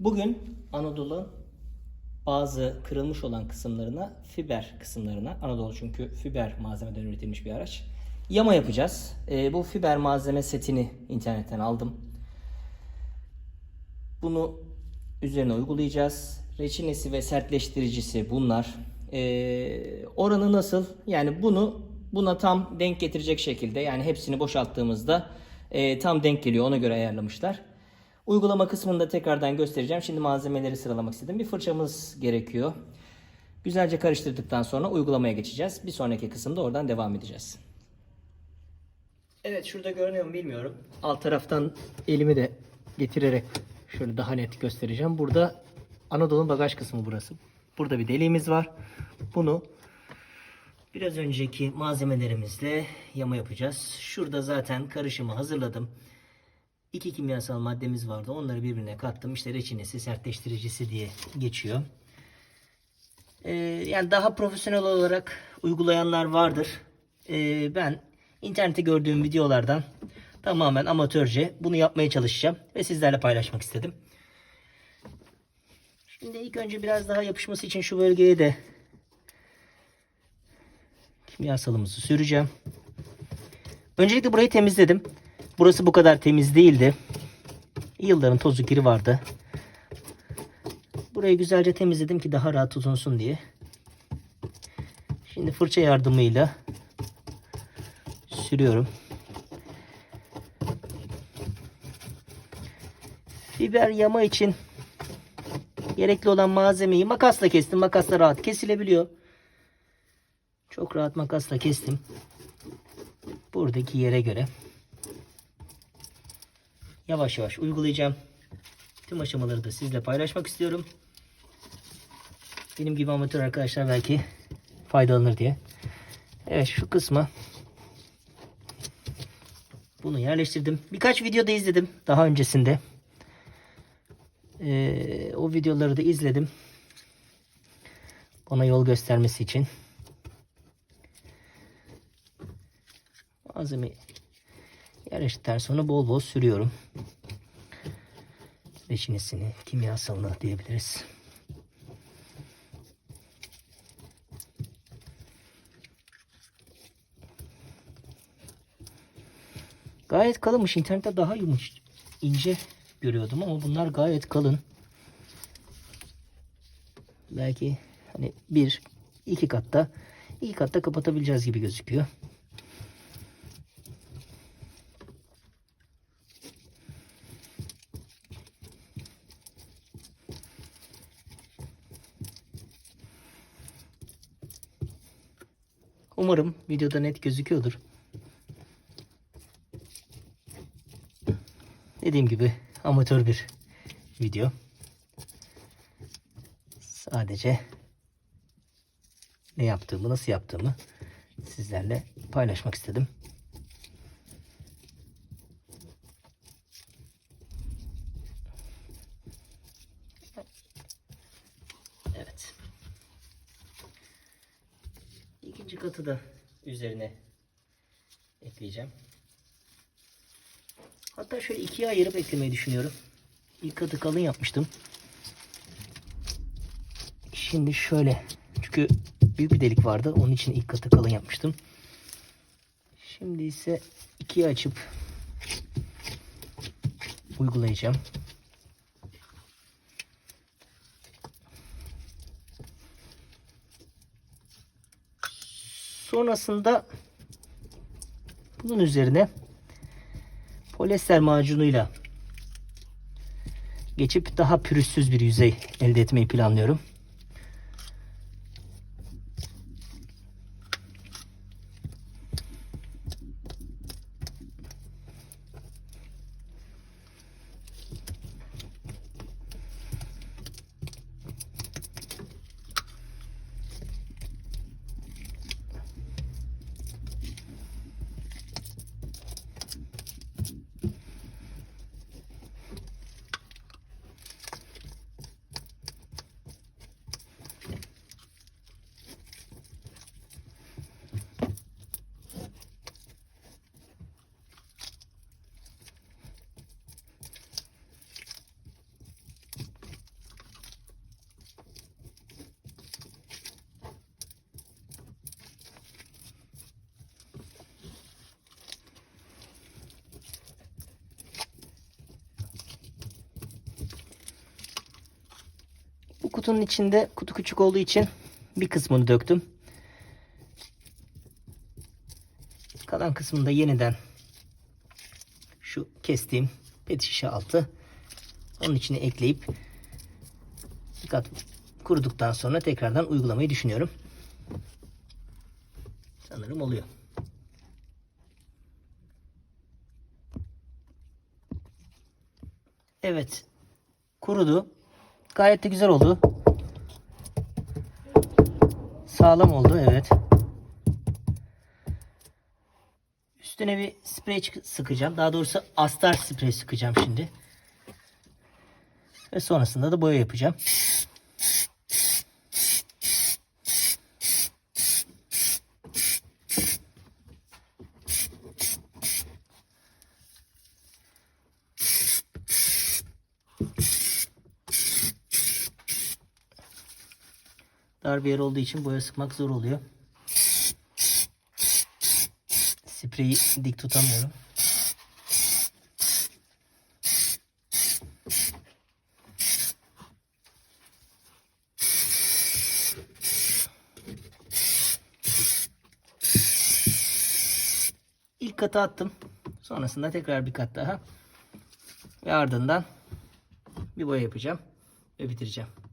Bugün Anadolu bazı kırılmış olan kısımlarına, fiber kısımlarına, Anadolu çünkü fiber malzemeden üretilmiş bir araç. Yama yapacağız. Ee, bu fiber malzeme setini internetten aldım. Bunu üzerine uygulayacağız. Reçinesi ve sertleştiricisi bunlar. Ee, oranı nasıl? Yani bunu buna tam denk getirecek şekilde yani hepsini boşalttığımızda e, tam denk geliyor. Ona göre ayarlamışlar. Uygulama kısmını da tekrardan göstereceğim. Şimdi malzemeleri sıralamak istedim. Bir fırçamız gerekiyor. Güzelce karıştırdıktan sonra uygulamaya geçeceğiz. Bir sonraki kısımda oradan devam edeceğiz. Evet şurada görünüyor mu bilmiyorum. Alt taraftan elimi de getirerek şöyle daha net göstereceğim. Burada Anadolu'nun bagaj kısmı burası. Burada bir deliğimiz var. Bunu biraz önceki malzemelerimizle yama yapacağız. Şurada zaten karışımı hazırladım. İki kimyasal maddemiz vardı. Onları birbirine kattım. İşte reçinesi, sertleştiricisi diye geçiyor. Ee, yani daha profesyonel olarak uygulayanlar vardır. Ee, ben internette gördüğüm videolardan tamamen amatörce bunu yapmaya çalışacağım ve sizlerle paylaşmak istedim. Şimdi ilk önce biraz daha yapışması için şu bölgeye de kimyasalımızı süreceğim. Öncelikle burayı temizledim. Burası bu kadar temiz değildi. Yılların tozu kiri vardı. Burayı güzelce temizledim ki daha rahat tutunsun diye. Şimdi fırça yardımıyla sürüyorum. Fiber yama için gerekli olan malzemeyi makasla kestim. Makasla rahat kesilebiliyor. Çok rahat makasla kestim. Buradaki yere göre yavaş yavaş uygulayacağım. Tüm aşamaları da sizle paylaşmak istiyorum. Benim gibi amatör arkadaşlar belki faydalanır diye. Evet şu kısma bunu yerleştirdim. Birkaç videoda izledim daha öncesinde. Ee, o videoları da izledim. Bana yol göstermesi için. Malzeme yerleştirdikten sonra bol bol sürüyorum. Reçinesini, kimyasalını diyebiliriz. Gayet kalınmış. İnternette daha yumuş, ince görüyordum ama bunlar gayet kalın. Belki hani bir, iki katta, iki katta kapatabileceğiz gibi gözüküyor. Umarım videoda net gözüküyordur. Dediğim gibi amatör bir video. Sadece ne yaptığımı, nasıl yaptığımı sizlerle paylaşmak istedim. Evet. İkinci katı da üzerine ekleyeceğim. Hatta şöyle ikiye ayırıp eklemeyi düşünüyorum. İlk katı kalın yapmıştım. Şimdi şöyle. Çünkü büyük bir delik vardı. Onun için ilk katı kalın yapmıştım. Şimdi ise ikiye açıp uygulayacağım. Sonrasında bunun üzerine polyester macunuyla geçip daha pürüzsüz bir yüzey elde etmeyi planlıyorum. Kutunun içinde kutu küçük olduğu için bir kısmını döktüm. Kalan kısmını da yeniden şu kestiğim pet şişe altı onun içine ekleyip bir kat kuruduktan sonra tekrardan uygulamayı düşünüyorum. Sanırım oluyor. Evet. Kurudu. Gayet de güzel oldu. Sağlam oldu. Evet. Üstüne bir sprey sıkacağım. Daha doğrusu astar sprey sıkacağım şimdi. Ve sonrasında da boya yapacağım. Dar bir yer olduğu için boya sıkmak zor oluyor. Spreyi dik tutamıyorum. İlk katı attım. Sonrasında tekrar bir kat daha. Ve ardından bir boya yapacağım ve bitireceğim.